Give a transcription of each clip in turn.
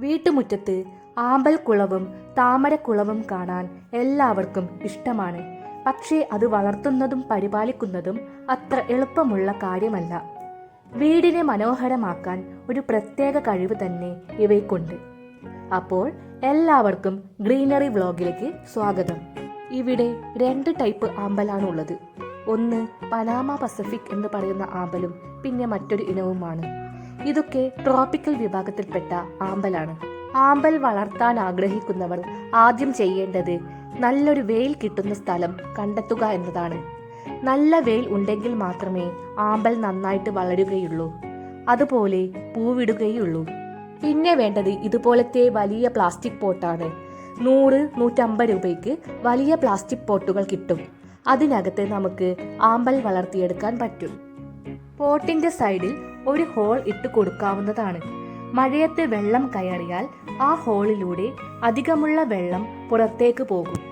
വീട്ടുമുറ്റത്ത് ആമ്പൽക്കുളവും താമരക്കുളവും കാണാൻ എല്ലാവർക്കും ഇഷ്ടമാണ്. പക്ഷേ അത് വളർത്തുന്നതും പരിപാലിക്കുന്നതും അത്ര എളുപ്പമുള്ള കാര്യമല്ല. വീടിനെ മനോഹരമാക്കാൻ ഒരു പ്രത്യേക കഴിവ് തന്നെ ഇവയ്ക്കുണ്ട്. അപ്പോൾ എല്ലാവർക്കും ഗ്രീനറി വ്ലോഗിലേക്ക് സ്വാഗതം. ഇവിടെ രണ്ട് ടൈപ്പ് ആമ്പലാണ് ഉള്ളത് ഒന്ന് പനാമ പസഫിക് എന്ന് പറയുന്ന ആമ്പലും പിന്നെ മറ്റൊരു ഇനവുമാണ്. ഇതൊക്കെ ട്രോപ്പിക്കൽ വിഭാഗത്തിൽപ്പെട്ട ആമ്പലാണ്. ആമ്പൽ വളർത്താൻ ആഗ്രഹിക്കുന്നവർ ആദ്യം ചെയ്യേണ്ടത് നല്ലൊരു വെയിൽ കിട്ടുന്ന സ്ഥലം കണ്ടെത്തുക എന്നതാണ്. നല്ല വെയിൽ ഉണ്ടെങ്കിൽ മാത്രമേ ആമ്പൽ നന്നായിട്ട് വളരുകയുള്ളൂ. അതുപോലെ പൂവിടുകയുള്ളൂ. പിന്നെ വേണ്ടത് ഇതുപോലത്തെ വലിയ പ്ലാസ്റ്റിക് പോട്ടാണ് നൂറ് നൂറ്റമ്പത് രൂപയ്ക്ക് വലിയ പ്ലാസ്റ്റിക് പോട്ടുകൾ കിട്ടും. അതിനകത്ത് നമുക്ക് ആമ്പൽ വളർത്തിയെടുക്കാൻ പറ്റും. പോട്ടിന്റെ സൈഡിൽ ഒരു ഹോൾ ഇട്ട് കൊടുക്കാവുന്നതാണ്. മഴയത്ത് വെള്ളം കയറിയാൽ ആ ഹോളിലൂടെ അധികമുള്ള വെള്ളം പുറത്തേക്ക് പോകും.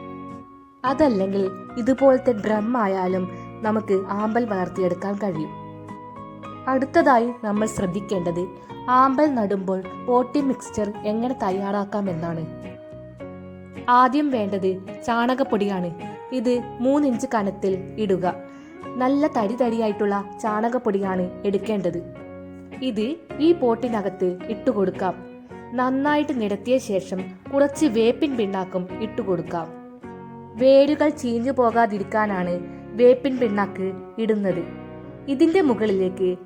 അതല്ലെങ്കിൽ ഇതുപോലത്തെ ഡ്രം ആയാലും നമുക്ക് ആമ്പൽ വളർത്തിയെടുക്കാൻ കഴിയും. അടുത്തതായി നമ്മൾ ശ്രദ്ധിക്കേണ്ടത് ആമ്പൽ നടുമ്പോൾ പോട്ടി മിക്സ്ചർ എങ്ങനെ തയ്യാറാക്കാം എന്നാണ്. ആദ്യം വേണ്ടത് ചാണകപ്പൊടിയാണ്. ഇത് മൂന്നിഞ്ച് കനത്തിൽ ഇടുക. നല്ല തരി തരിയായിട്ടുള്ള ചാണകപ്പൊടിയാണ് എടുക്കേണ്ടത്. ഇത് ഈ പോട്ടിനകത്ത് ഇട്ടുകൊടുക്കാം നന്നായിട്ട് നിരത്തിയ ശേഷം കുറച്ച് വേപ്പിൻ പിണ്ണാക്കും ഇട്ടുകൊടുക്കാം വേരുകൾ ചീഞ്ഞു പോകാതിരിക്കാനാണ് വേപ്പിൻ പിണ്ണാക്ക് ഇടുന്നത്. ഇതിന്റെ മുകളിലേക്ക്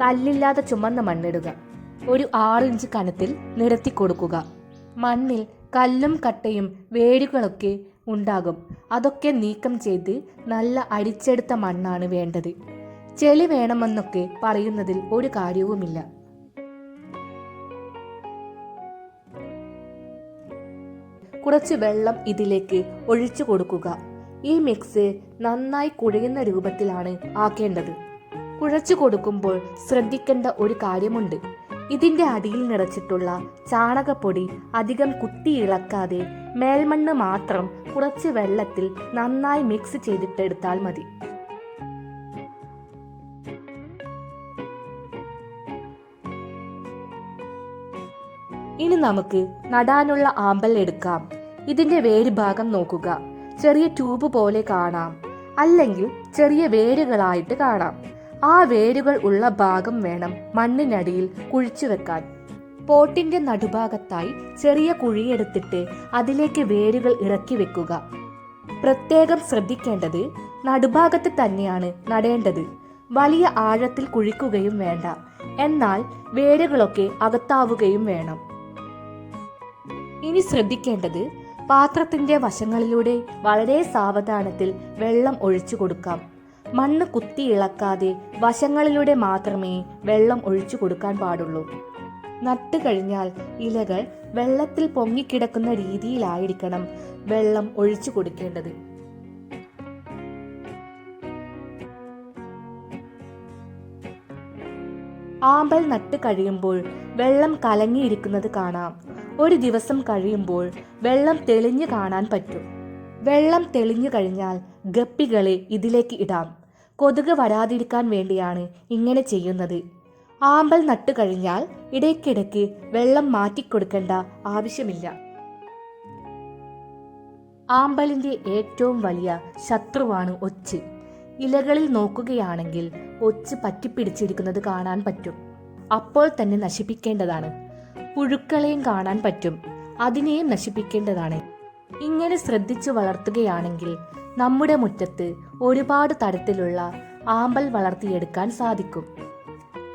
കല്ലില്ലാതെ ചുമന്ന മണ്ണിടുക. ഒരു ആറിഞ്ച് കനത്തിൽ നിരത്തി കൊടുക്കുക. മണ്ണിൽ കല്ലും കട്ടയും വേരുകളൊക്കെ ഉണ്ടാകും. അതൊക്കെ നീക്കം ചെയ്ത് നല്ല അടിച്ചെടുത്ത മണ്ണാണ് വേണ്ടത്. ചെളി വേണമെന്നൊക്കെ പറയുന്നതിൽ ഒരു കാര്യവുമില്ല. കുറച്ച് വെള്ളം ഇതിലേക്ക് ഒഴിച്ചു കൊടുക്കുക. ഈ മിക്സ് നന്നായി കുഴയുന്ന രൂപത്തിലാണ് ആക്കേണ്ടത്. കുഴച്ചു കൊടുക്കുമ്പോൾ ശ്രദ്ധിക്കേണ്ട ഒരു കാര്യമുണ്ട്. ഇതിന്റെ അടിയിൽ നിറച്ചിട്ടുള്ള ചാണകപ്പൊടി അധികം കുത്തി ഇളക്കാതെ മേൽമണ്ണ് മാത്രം കുറച്ച് വെള്ളത്തിൽ നന്നായി മിക്സ് ചെയ്തിട്ടെടുത്താൽ മതി. ഇനി നമുക്ക് നടാനുള്ള ആമ്പൽ എടുക്കാം. ഇതിന്റെ വേര് ഭാഗം നോക്കുക. ചെറിയ ട്യൂബ് പോലെ കാണാം. അല്ലെങ്കിൽ ചെറിയ വേരുകളായിട്ട് കാണാം. ആ വേരുകൾ ഉള്ള ഭാഗം വേണം മണ്ണിനടിയിൽ കുഴിച്ചു വെക്കാൻ. പോട്ടിന്റെ നടുഭാഗത്തായി ചെറിയ കുഴിയെടുത്തിട്ട് അതിലേക്ക് വേരുകൾ ഇറക്കി വെക്കുക. പ്രത്യേകം ശ്രദ്ധിക്കേണ്ടത് നടുഭാഗത്ത് തന്നെയാണ് നടേണ്ടത്. വലിയ ആഴത്തിൽ കുഴിക്കുകയും വേണ്ട. എന്നാൽ വേരുകളൊക്കെ അകത്താവുകയും വേണം. ഇനി ശ്രദ്ധിക്കേണ്ടത് പാത്രത്തിന്റെ വശങ്ങളിലൂടെ വളരെ സാവധാനത്തിൽ വെള്ളം ഒഴിച്ചു കൊടുക്കാം. മണ്ണ് കുത്തി ഇളക്കാതെ വശങ്ങളിലൂടെ മാത്രമേ വെള്ളം ഒഴിച്ചു കൊടുക്കാൻ പാടുള്ളൂ. നട്ടു കഴിഞ്ഞാൽ ഇലകൾ വെള്ളത്തിൽ പൊങ്ങിക്കിടക്കുന്ന രീതിയിലായിരിക്കണം വെള്ളം ഒഴിച്ചു കൊടുക്കേണ്ടത്. ആമ്പൽ നട്ട് കഴിയുമ്പോൾ വെള്ളം കലങ്ങിയിരിക്കുന്നത് കാണാം. ഒരു ദിവസം കഴിയുമ്പോൾ വെള്ളം തെളിഞ്ഞു കാണാൻ പറ്റും. വെള്ളം തെളിഞ്ഞു കഴിഞ്ഞാൽ ഗപ്പികളെ ഇതിലേക്ക് ഇടാം. കൊതുക് വരാതിരിക്കാൻ വേണ്ടിയാണ് ഇങ്ങനെ ചെയ്യുന്നത്. ആമ്പൽ നട്ടു കഴിഞ്ഞാൽ ഇടയ്ക്കിടയ്ക്ക് വെള്ളം മാറ്റിക്കൊടുക്കേണ്ട ആവശ്യമില്ല. ആമ്പലിന്റെ ഏറ്റവും വലിയ ശത്രുവാണ് ഒച്ച്. ഇലകളിൽ നോക്കുകയാണെങ്കിൽ ഒച്ച് പറ്റിപ്പിടിച്ചിരിക്കുന്നത് കാണാൻ പറ്റും. അപ്പോൾ തന്നെ നശിപ്പിക്കേണ്ടതാണ്. പുഴുക്കളെയും കാണാൻ പറ്റും. അതിനെയും നശിപ്പിക്കേണ്ടതാണ്. ഇങ്ങനെ ശ്രദ്ധിച്ചു വളർത്തുകയാണെങ്കിൽ നമ്മുടെ മുറ്റത്ത് ഒരുപാട് തരത്തിലുള്ള ആമ്പൽ വളർത്തിയെടുക്കാൻ സാധിക്കും.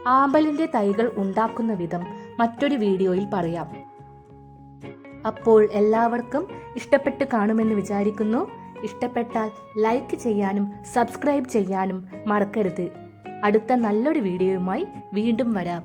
ആമ്പലിന്റെ തൈകൾ ഉണ്ടാക്കുന്ന വിധം മറ്റൊരു വീഡിയോയിൽ പറയാം. അപ്പോൾ എല്ലാവർക്കും ഇഷ്ടപ്പെട്ട് കാണുമെന്ന് വിചാരിക്കുന്നു. ഇഷ്ടപ്പെട്ടാൽ ലൈക്ക് ചെയ്യാനും സബ്സ്ക്രൈബ് ചെയ്യാനും മറക്കരുത്. അടുത്ത നല്ലൊരു വീഡിയോയുമായി വീണ്ടും വരാം.